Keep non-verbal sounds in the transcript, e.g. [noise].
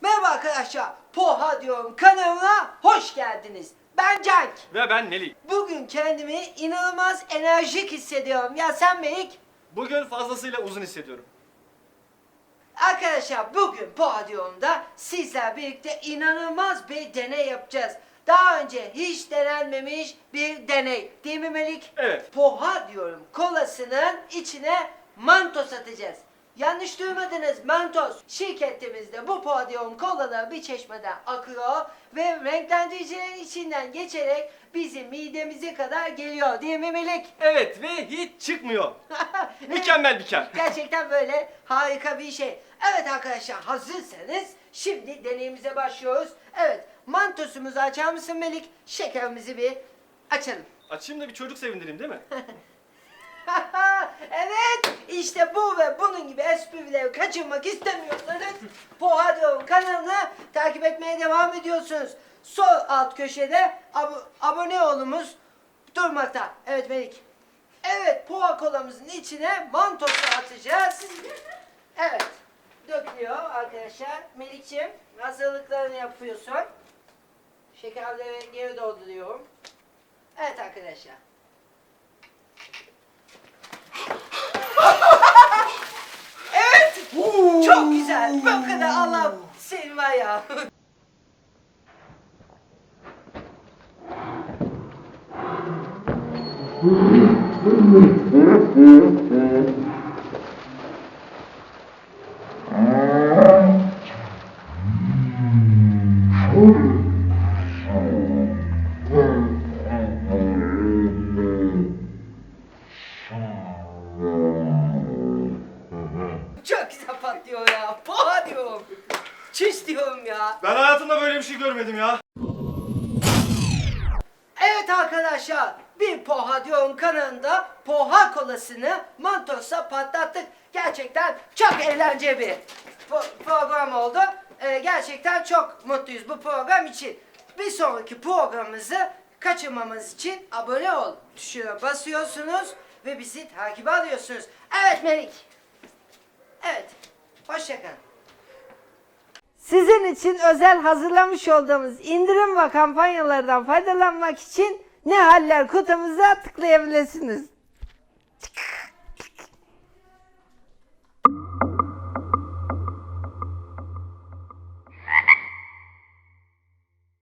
Merhaba arkadaşlar. Poha diyorum kanalına hoş geldiniz. Ben Cenk. Ve ben Neli. Bugün kendimi inanılmaz enerjik hissediyorum. Ya sen Melik? Bugün fazlasıyla uzun hissediyorum. Arkadaşlar bugün Poha diyorumda sizler birlikte inanılmaz bir deney yapacağız. Daha önce hiç denenmemiş bir deney. Değil mi Melik? Evet. Poha diyorum kolasının içine mantos atacağız. Yanlış duymadınız mantos. Şirketimizde bu podyum kolalar bir çeşmeden akıyor ve renklendiricilerin içinden geçerek bizim midemize kadar geliyor değil mi Melik? [laughs] Evet ve hiç çıkmıyor. Mükemmel bir kar. Gerçekten böyle harika bir şey. Evet arkadaşlar hazırsanız şimdi deneyimize başlıyoruz. Evet mantosumuzu açar mısın Melik? Şekerimizi bir açalım. Açayım da bir çocuk sevindireyim değil mi? [laughs] evet işte bu ve bunun gibi esprileri kaçırmak istemiyorsanız Poha Diyorum kanalını takip etmeye devam ediyorsunuz. Sol alt köşede ab- abone olumuz durmakta. Evet Melik. Evet Poha kolamızın içine mantosu atacağız. Evet. Dökülüyor arkadaşlar. Melik'ciğim hazırlıklarını yapıyorsun. Şekerleri geri dolduruyorum. Evet arkadaşlar. Evet. Çok güzel. Bu kadar Allah senin var ya. [laughs] Çok güzel patlıyor ya. Poha diyorum. Çüş diyorum ya. Ben hayatımda böyle bir şey görmedim ya. Evet arkadaşlar bir Poha diyorum kanalında Poha kolasını Mantos'a patlattık. Gerçekten çok eğlenceli bir po- program oldu. Ee, gerçekten çok mutluyuz bu program için. Bir sonraki programımızı kaçırmamamız için abone ol tuşuna basıyorsunuz ve bizi takip alıyorsunuz. Evet Melik. Hoşçakalın. Sizin için özel hazırlamış olduğumuz indirim ve kampanyalardan faydalanmak için ne haller kutumuza tıklayabilirsiniz.